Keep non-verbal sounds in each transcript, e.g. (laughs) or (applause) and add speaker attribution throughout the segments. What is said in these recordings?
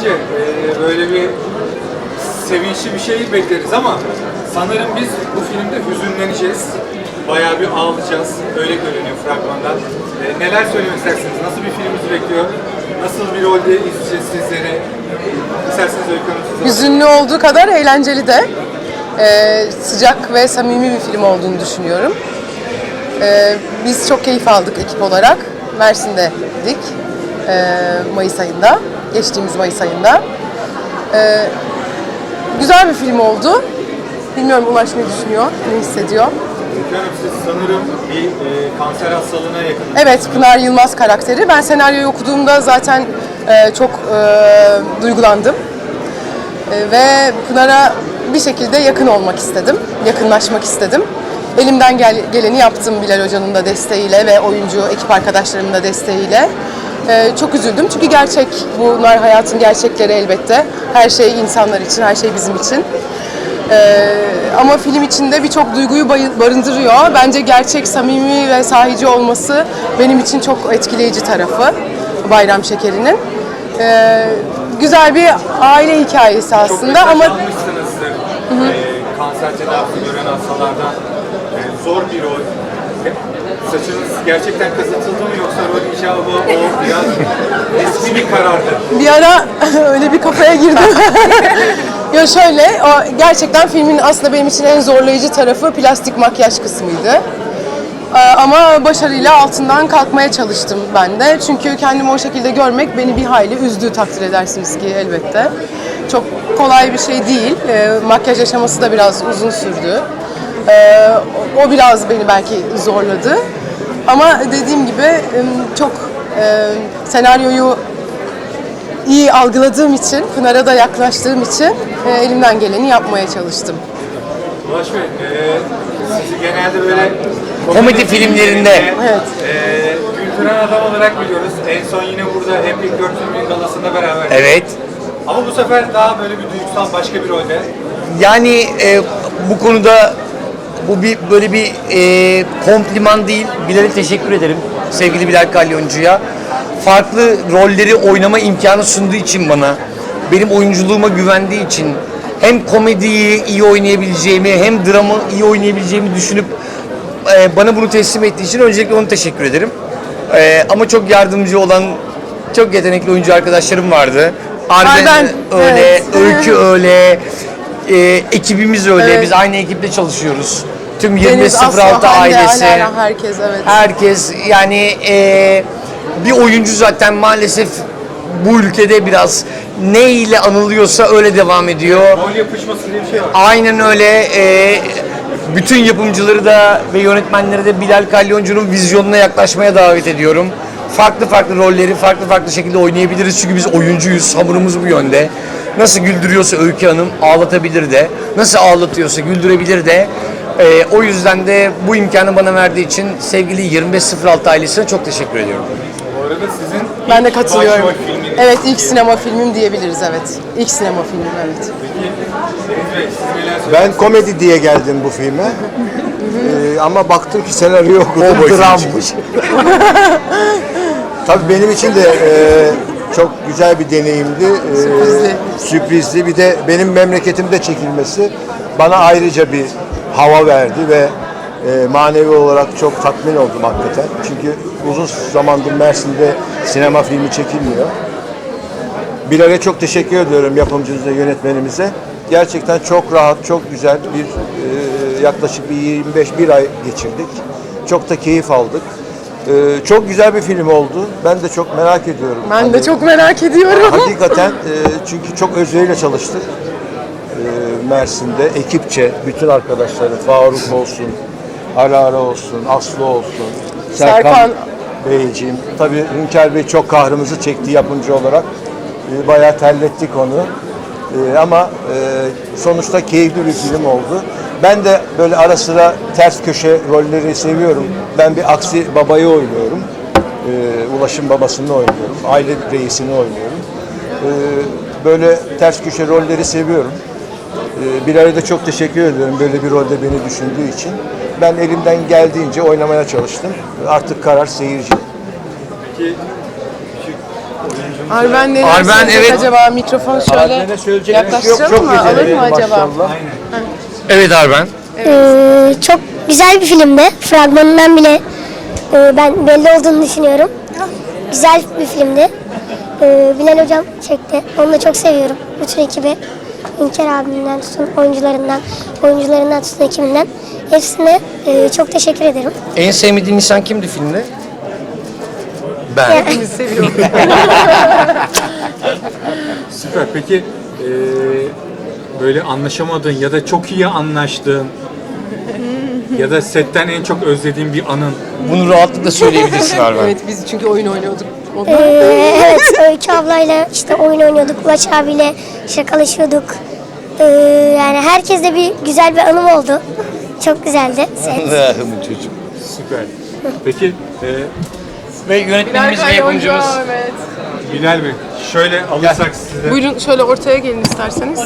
Speaker 1: deyince e, böyle bir sevinçli bir şey bekleriz ama sanırım biz bu filmde hüzünleneceğiz. Bayağı bir ağlayacağız. Öyle görünüyor fragmandan. E, neler söylemek istersiniz? Nasıl bir film bizi bekliyor? Nasıl bir rolde izleyeceğiz sizleri? İsterseniz Öykü.
Speaker 2: Hüzünlü olduğu kadar eğlenceli de. Ee, sıcak ve samimi bir film olduğunu düşünüyorum. Ee, biz çok keyif aldık ekip olarak. Mersin'deydik ee, Mayıs ayında, geçtiğimiz Mayıs ayında. Ee, güzel bir film oldu. Bilmiyorum Ulaş ne düşünüyor, ne hissediyor.
Speaker 1: Siz sanırım bir e, kanser hastalığına yakın.
Speaker 2: Evet, Pınar Yılmaz karakteri. Ben senaryoyu okuduğumda zaten e, çok e, duygulandım. E, ve Pınar'a bir şekilde yakın olmak istedim, yakınlaşmak istedim. Elimden gel- geleni yaptım Bilal Hoca'nın da desteğiyle ve oyuncu ekip arkadaşlarımın da desteğiyle. E, çok üzüldüm çünkü gerçek, bunlar hayatın gerçekleri elbette. Her şey insanlar için, her şey bizim için. Ee, ama film içinde birçok duyguyu barındırıyor. Bence gerçek, samimi ve sahici olması benim için çok etkileyici tarafı Bayram Şekeri'nin. Ee, güzel bir aile hikayesi aslında ama
Speaker 1: e, kanser tedavisi gören hastalardan. E, zor bir rol. Saçınız gerçekten kazıtıldı mı yoksa rol icabı o biraz resmi bir karardı.
Speaker 2: bir ara (laughs) öyle bir kafaya girdim. (laughs) ya şöyle, o gerçekten filmin aslında benim için en zorlayıcı tarafı plastik makyaj kısmıydı. Ee, Ama başarıyla altından kalkmaya çalıştım ben de. Çünkü kendimi o şekilde görmek beni bir hayli üzdü takdir edersiniz ki elbette. Çok kolay bir şey değil. Ee, Makyaj aşaması da biraz uzun sürdü. Ee, O biraz beni belki zorladı. Ama dediğim gibi çok e, senaryoyu iyi algıladığım için, Pınar'a da yaklaştığım için e, elimden geleni yapmaya çalıştım.
Speaker 1: Ulaş Bey, e, sizi genelde böyle
Speaker 3: Komedi filmlerinde.
Speaker 2: Evet.
Speaker 1: E, güldüren adam olarak biliyoruz. En son yine burada Epic 4 filmin galasında beraber.
Speaker 3: Evet.
Speaker 1: Ama bu sefer daha böyle bir duygusal başka bir rolde.
Speaker 3: Yani e, bu konuda bu bir böyle bir e, kompliman değil. Bilal'e teşekkür ederim. Sevgili Bilal Kalyoncu'ya. Farklı rolleri oynama imkanı sunduğu için bana, benim oyunculuğuma güvendiği için hem komediyi iyi oynayabileceğimi hem dramı iyi oynayabileceğimi düşünüp e, bana bunu teslim ettiği için öncelikle onu teşekkür ederim. E, ama çok yardımcı olan çok yetenekli oyuncu arkadaşlarım vardı. Arden,
Speaker 2: Arden,
Speaker 3: öyle,
Speaker 2: evet.
Speaker 3: Öykü (laughs) öyle, e, ekibimiz öyle.
Speaker 2: Evet.
Speaker 3: Biz aynı ekiple çalışıyoruz. Tüm
Speaker 2: Deniz,
Speaker 3: 2506
Speaker 2: Aslı, Hande,
Speaker 3: ailesi.
Speaker 2: Alara, herkes evet.
Speaker 3: Herkes yani e, bir oyuncu zaten maalesef bu ülkede biraz ne ile anılıyorsa öyle devam ediyor.
Speaker 1: Rol yapışması diye bir şey var.
Speaker 3: Aynen öyle. e, bütün yapımcıları da ve yönetmenleri de Bilal Kalyoncu'nun vizyonuna yaklaşmaya davet ediyorum. Farklı farklı rolleri farklı farklı şekilde oynayabiliriz çünkü biz oyuncuyuz, hamurumuz bu yönde. Nasıl güldürüyorsa Öykü Hanım ağlatabilir de, nasıl ağlatıyorsa güldürebilir de. E, o yüzden de bu imkanı bana verdiği için sevgili 2506 ailesine çok teşekkür ediyorum.
Speaker 1: Bu arada sizin
Speaker 2: Ben de
Speaker 1: ilk
Speaker 2: katılıyorum.
Speaker 1: başrol filminiz.
Speaker 2: Evet ilk sinema filmim diyebiliriz evet. İlk sinema filmim evet.
Speaker 1: Peki Deniz Bey siz neler
Speaker 4: Ben komedi diye geldim bu filme. Ee, ama baktım ki senaryo okudum drammış. (laughs) Tabii benim için de e, çok güzel bir deneyimdi. Ee,
Speaker 2: Sürprizli.
Speaker 4: sürprizli. Bir de benim memleketimde çekilmesi bana ayrıca bir hava verdi ve e, manevi olarak çok tatmin oldum hakikaten. Çünkü uzun zamandır Mersin'de sinema filmi çekilmiyor. Bilal'e çok teşekkür ediyorum yapımcımıza, yönetmenimize. Gerçekten çok rahat, çok güzel bir e, yaklaşık bir 25 bir ay geçirdik. Çok da keyif aldık. E, çok güzel bir film oldu. Ben de çok merak ediyorum.
Speaker 2: Ben de
Speaker 4: Hani-
Speaker 2: çok merak ediyorum.
Speaker 4: Hakikaten e, çünkü çok özveriyle çalıştık. E, Mersin'de ekipçe bütün arkadaşları Faruk olsun, Alara olsun, Aslı olsun, Serkan,
Speaker 2: Serkan.
Speaker 4: Beyciğim. Tabii Hünkar Bey çok kahrımızı çekti yapımcı olarak. E, bayağı terlettik onu. E, ama e, sonuçta keyifli bir film oldu. Ben de böyle ara sıra ters köşe rolleri seviyorum. Ben bir aksi babayı oynuyorum. E, Ulaş'ın babasını oynuyorum. Aile reisini oynuyorum. E, böyle ters köşe rolleri seviyorum. E, Bilal'e de çok teşekkür ediyorum böyle bir rolde beni düşündüğü için. Ben elimden geldiğince oynamaya çalıştım. Artık karar seyirci.
Speaker 1: Peki
Speaker 2: Arben neler
Speaker 3: Arben,
Speaker 2: söyleyecek
Speaker 3: evet.
Speaker 2: acaba? Mikrofon şöyle
Speaker 4: Arben'e söyleyecek bir şey yok,
Speaker 2: yaklaştıralım mı? Alır mı acaba?
Speaker 4: maşallah.
Speaker 3: Evet Arben.
Speaker 5: Ee, çok güzel bir filmdi. Fragmanından bile e, ben belli olduğunu düşünüyorum. Güzel bir filmdi. Ee, Bilal hocam çekti. Onu da çok seviyorum. Bütün ekibi. İlker abimden tutun, oyuncularından, oyuncularından tutun ekibinden. Hepsine e, çok teşekkür ederim.
Speaker 3: En sevmediğin insan kimdi filmde? Ben. (laughs)
Speaker 1: Süper. Peki e, böyle anlaşamadığın ya da çok iyi anlaştığın ya da setten en çok özlediğin bir anın
Speaker 3: Bunu rahatlıkla söyleyebilirsin (laughs) Arben.
Speaker 2: Evet biz çünkü oyun oynuyorduk.
Speaker 5: Ee, evet, Öykü ablayla işte oyun oynuyorduk. Ulaş abiyle şakalaşıyorduk. Ee, yani herkesle bir güzel bir anım oldu. Çok güzeldi. (laughs)
Speaker 3: Bu çocuk.
Speaker 1: süper. Peki e,
Speaker 3: Ve yönetmenimiz ve
Speaker 2: Bilal
Speaker 3: yapımcımız.
Speaker 2: Evet.
Speaker 1: Bilal Bey şöyle alırsak size.
Speaker 2: Buyurun şöyle ortaya gelin isterseniz.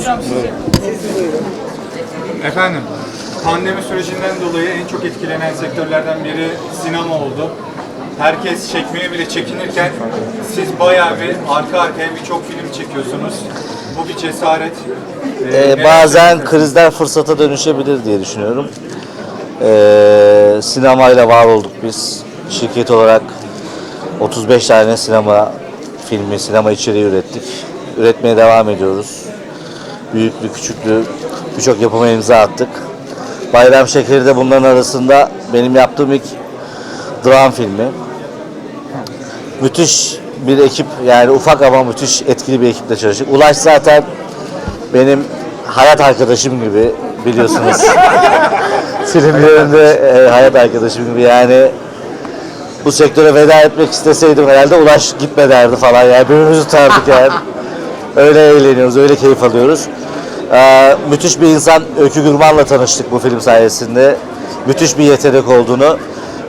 Speaker 1: Efendim, pandemi sürecinden dolayı en çok etkilenen sektörlerden biri sinema oldu. Herkes çekmeye bile çekinirken siz bayağı bir arka arkaya birçok film çekiyorsunuz. Bu bir cesaret. Ee,
Speaker 6: Ee, bazen krizler fırsata dönüşebilir diye düşünüyorum. Ee, sinemayla var olduk biz. Şirket olarak 35 tane sinema filmi, sinema içeriği ürettik. Üretmeye devam ediyoruz. Büyüklü, küçüklü birçok yapıma imza attık. Bayram Şekeri de bunların arasında benim yaptığım ilk dram filmi. Müthiş bir ekip yani ufak ama müthiş etkili bir ekiple çalıştık. Ulaş zaten benim hayat arkadaşım gibi biliyorsunuz. (laughs) Filmlerinde e, hayat arkadaşım gibi yani bu sektöre veda etmek isteseydim herhalde Ulaş gitme derdi falan yani birbirimizi tutardık yani. Öyle eğleniyoruz, öyle keyif alıyoruz. Ee, müthiş bir insan Öykü Gürman'la tanıştık bu film sayesinde. Müthiş bir yetenek olduğunu.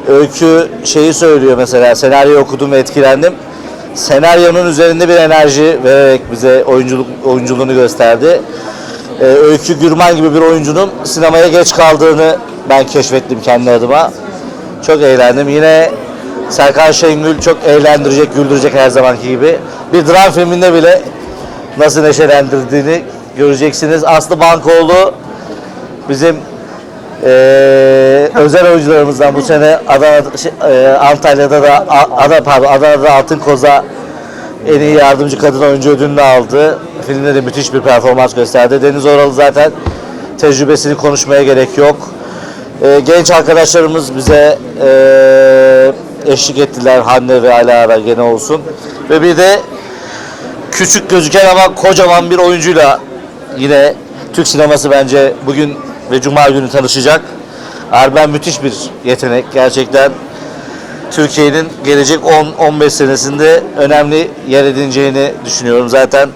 Speaker 6: Öykü şeyi söylüyor mesela, senaryo okudum ve etkilendim. Senaryonun üzerinde bir enerji vererek bize oyunculuk oyunculuğunu gösterdi. Ee, Öykü Gürman gibi bir oyuncunun sinemaya geç kaldığını ben keşfettim kendi adıma. Çok eğlendim. Yine Serkan Şengül çok eğlendirecek, güldürecek her zamanki gibi. Bir dram filminde bile nasıl neşelendirdiğini göreceksiniz. Aslı Bankoğlu bizim eee, özel oyuncularımızdan bu sene Adana, şey, eee, Antalya'da da Adana, pardon, Adana'da Altın Koza en iyi yardımcı kadın oyuncu ödülünü aldı. Filmde de müthiş bir performans gösterdi. Deniz Oralı zaten tecrübesini konuşmaya gerek yok. Ee, genç arkadaşlarımız bize ee, eşlik ettiler. Hande ve Alara gene olsun. Ve bir de küçük gözüken ama kocaman bir oyuncuyla yine Türk sineması bence bugün ve Cuma günü tanışacak. Arben müthiş bir yetenek. Gerçekten Türkiye'nin gelecek 10-15 senesinde önemli yer edineceğini düşünüyorum. Zaten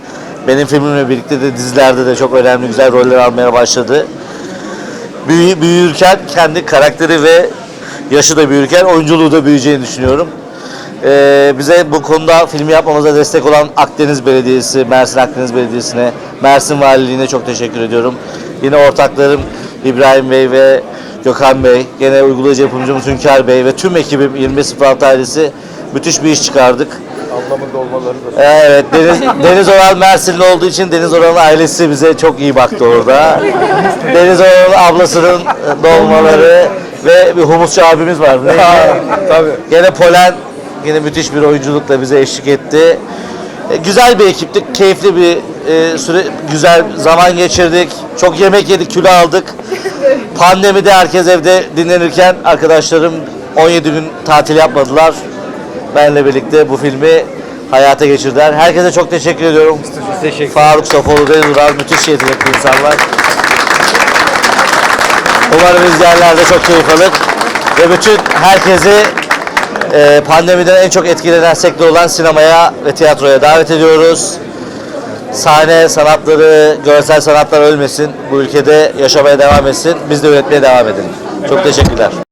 Speaker 6: benim filmimle birlikte de dizilerde de çok önemli güzel roller almaya başladı. Büyü- büyürken kendi karakteri ve yaşı da büyürken oyunculuğu da büyüyeceğini düşünüyorum. Ee, bize bu konuda film yapmamıza destek olan Akdeniz Belediyesi, Mersin Akdeniz Belediyesi'ne, Mersin Valiliğine çok teşekkür ediyorum. Yine ortaklarım İbrahim Bey ve Gökhan Bey, gene uygulayıcı yapımcımız Hünkar Bey ve tüm ekibim 2506 ailesi müthiş bir iş çıkardık.
Speaker 4: Anlamında olmaları da.
Speaker 6: Evet, Deniz, Deniz Oral Mersinli olduğu için Deniz Oral'ın ailesi bize çok iyi baktı orada. Deniz Oral'ın ablasının dolmaları ve bir humusçu abimiz var. Neydi?
Speaker 4: Tabii.
Speaker 6: Gene Polen yine müthiş bir oyunculukla bize eşlik etti. E, güzel bir ekiptik, keyifli bir e, süre, güzel zaman geçirdik. Çok yemek yedik, kilo aldık. (laughs) Pandemide herkes evde dinlenirken arkadaşlarım 17 gün tatil yapmadılar. Benle birlikte bu filmi hayata geçirdiler. Herkese çok teşekkür ediyorum.
Speaker 3: Teşekkür
Speaker 6: Faruk Sofoğlu, Deniz Ural müthiş yetenekli insanlar. Umarım izleyenler de çok keyif alır. Ve bütün herkesi e, pandemiden en çok etkilenen sektör olan sinemaya ve tiyatroya davet ediyoruz. Sahne sanatları, görsel sanatlar ölmesin. Bu ülkede yaşamaya devam etsin. Biz de üretmeye devam edelim. Çok teşekkürler.